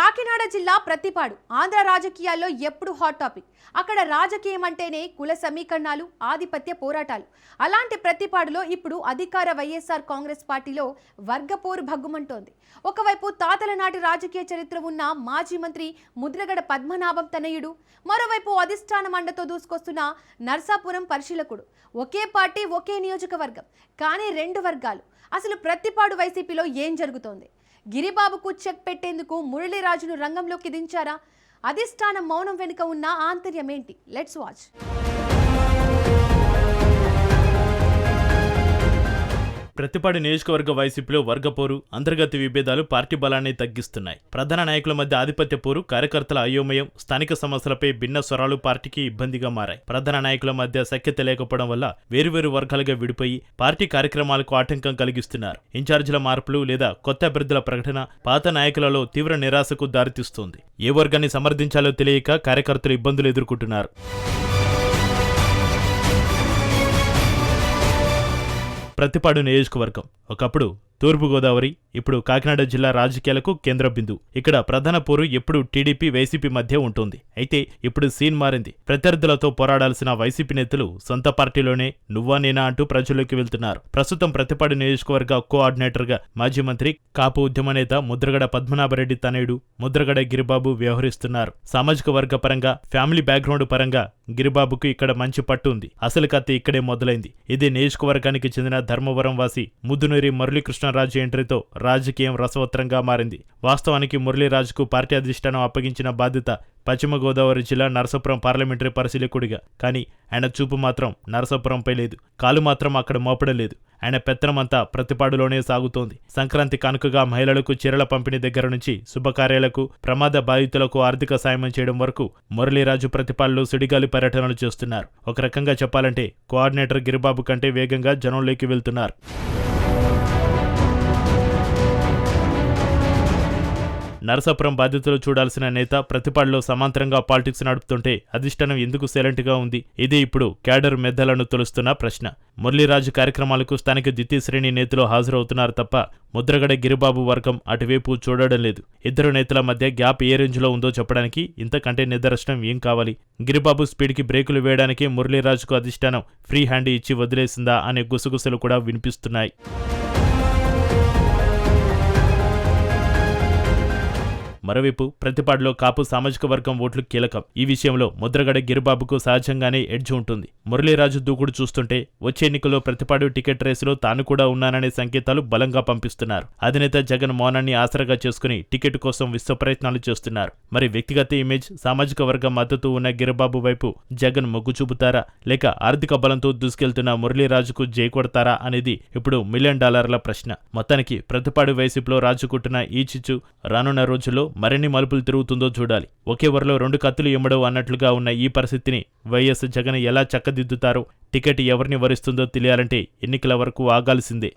కాకినాడ జిల్లా ప్రతిపాడు ఆంధ్ర రాజకీయాల్లో ఎప్పుడు హాట్ టాపిక్. అక్కడ రాజకీయం అంటేనే కుల సమీకరణాలు ఆధిపత్య పోరాటాలు. అలాంటి ప్రతిపాడులో ఇప్పుడు అధికార వైఎస్ఆర్ కాంగ్రెస్ పార్టీలో వర్గపోరు భగ్గుమంటోంది. ఒకవైపు తాతల నాటి రాజకీయ చరిత్ర ఉన్న మాజీ మంత్రి ముద్రగడ పద్మనాభం తనయుడు మరోవైపు అధిష్టానం మండతో దూసుకొస్తున్న నర్సాపురం పరిశీలకుడు. ఒకే పార్టీ ఒకే నియోజకవర్గం కానీ రెండు వర్గాలు. అసలు ప్రతిపాడు వైసీపీలో ఏం జరుగుతోంది? గిరిబాబుకు చెక్ పెట్టేందుకు మురళీరాజును రంగంలోకి దించారా? అధిష్టానం మౌనం వెనుక ఉన్న ఆంతర్యం ఏంటి లెట్స్ వాచ్ ప్రతిపాడు నియోజకవర్గ వైసీపీలో వర్గపోరు అంతర్గత విభేదాలు పార్టీ బలాన్ని తగ్గిస్తున్నాయి. ప్రధాన నాయకుల మధ్య ఆధిపత్య పోరు కార్యకర్తల అయోమయం స్థానిక సమస్యలపై భిన్న స్వరాలు పార్టీకి ఇబ్బందిగా మారాయి. ప్రధాన నాయకుల మధ్య సఖ్యత లేకపోవడం వల్ల వేరువేరు వర్గాలుగా విడిపోయి పార్టీ కార్యక్రమాలకు ఆటంకం కలిగిస్తున్నారు. ఇన్ఛార్జీల మార్పులు లేదా కొత్త అభ్యర్థుల ప్రకటన పాత నాయకులలో తీవ్ర నిరాశకు దారితీస్తోంది. ఏ వర్గాన్ని సమర్థించాలో తెలియక కార్యకర్తలు ఇబ్బందులు ఎదుర్కొంటున్నారు. ప్రతిపాడు నియోజకవర్గం. ఒకప్పుడు తూర్పుగోదావరి ఇప్పుడు కాకినాడ జిల్లా రాజకీయాలకు కేంద్ర బిందువు ఇక్కడ ప్రధాన పోరు ఎప్పుడు టీడీపీ వైసీపీ మధ్య ఉంటుంది. అయితే ఇప్పుడు సీన్ మారింది. ప్రత్యర్థులతో పోరాడాల్సిన వైసీపీ నేతలు సొంత పార్టీలోనే నువ్వా నేనా అంటూ ప్రజల్లోకి వెళ్తున్నారు. ప్రస్తుతం ప్రతిపాడు నియోజకవర్గ కోఆర్డినేటర్గా మాజీ మంత్రి కాపు ఉద్యమ నేత ముద్రగడ పద్మనాభరెడ్డి తనయుడు ముద్రగడ గిరిబాబు వ్యవహరిస్తున్నారు. సామాజిక వర్గ పరంగా ఫ్యామిలీ బ్యాక్గ్రౌండ్ పరంగా గిరిబాబుకు ఇక్కడ మంచి పట్టు ఉంది. అసలు కత్తి ఇక్కడే మొదలైంది. ఇది నియోజకవర్గానికి చెందిన ధర్మవరం వాసి ముద్దునూరి రాజు ఎంట్రీతో రాజకీయం రసవత్రంగా మారింది. వాస్తవానికి మురళీరాజుకు పార్టీ అధిష్టానం అప్పగించిన బాధ్యత పశ్చిమ గోదావరి జిల్లా నరసాపురం పార్లమెంటరీ పరిశీలకుడిగా. కానీ ఆయన చూపు మాత్రం నరసాపురంపై లేదు. కాలు మాత్రం అక్కడ మోపడలేదు. ఆయన పెత్తనమంతా ప్రతిపాడులోనే సాగుతోంది. సంక్రాంతి కానుకగా మహిళలకు చీరల పంపిణీ దగ్గర నుంచి శుభకార్యాలకు ప్రమాద బాధితులకు ఆర్థిక సాయం చేయడం వరకు మురళీరాజు ప్రతిపాడులు సుడిగాలి పర్యటనలు చేస్తున్నారు. ఒక రకంగా చెప్పాలంటే కోఆర్డినేటర్ గిరిబాబు కంటే వేగంగా జనంలోకి వెళ్తున్నారు. నరసాపురం బాధ్యతలు చూడాల్సిన నేత ప్రతిపాడులో సమాంతరంగా పాలిటిక్స్ నడుపుతుంటే అధిష్టానం ఎందుకు సైలెంట్గా ఉంది? ఇది ఇప్పుడు క్యాడర్ మెద్దలను తొలుస్తున్న ప్రశ్న. మురళీరాజు కార్యక్రమాలకు స్థానిక ద్వితీయ శ్రేణి నేతలు హాజరవుతున్నారు తప్ప ముద్రగడ గిరిబాబు వర్గం అటువైపు చూడడం లేదు. ఇద్దరు నేతల మధ్య గ్యాప్ ఏ రేంజ్లో ఉందో చెప్పడానికి ఇంతకంటే నిదర్శనం ఏం కావాలి? గిరిబాబు స్పీడ్కి బ్రేకులు వేయడానికి మురళీరాజుకు అధిష్టానం ఫ్రీ హ్యాండ్ ఇచ్చి వదిలేసిందా? అనే గుసగుసలు కూడా వినిపిస్తున్నాయి. మరోవైపు ప్రతిపాడులో కాపు సామాజిక వర్గం ఓట్లు కీలకం. ఈ విషయంలో ముద్రగడ గిరిబాబుకు సహజంగానే ఎడ్జ్ ఉంటుంది. మురళీరాజు దూకుడు చూస్తుంటే వచ్చే ఎన్నికల్లో ప్రతిపాడు టికెట్ రేసులో తాను కూడా ఉన్నాననే సంకేతాలు బలంగా పంపిస్తున్నారు. అధినేత జగన్ మౌనాన్ని ఆసరాగా చేసుకుని టికెట్ కోసం విశ్వ ప్రయత్నాలు చేస్తున్నారు. మరి వ్యక్తిగత ఇమేజ్ సామాజిక వర్గం మద్దతు ఉన్న గిరిబాబు వైపు జగన్ మొగ్గు చూపుతారా? లేక ఆర్థిక బలంతో దూసుకెళ్తున్న మురళీరాజుకు జయకొడతారా అనేది ఇప్పుడు మిలియన్ డాలర్ల ప్రశ్న. మొత్తానికి ప్రతిపాడు వైసీపీలో రాజుకుంటున్న ఈ చిచ్చు రానున్న రోజుల్లో మరిన్ని మలుపులు తిరుగుతుందో చూడాలి. ఒకే వరలో రెండు కత్తులు ఇమ్మడవు అన్నట్లుగా ఉన్న ఈ పరిస్థితిని వైఎస్ జగన్ ఎలా చక్కది చక్కదిద్దుతారో టికెట్ ఎవరిని వరిస్తుందో తెలియాలంటే ఎన్నికల వరకు ఆగాల్సిందే.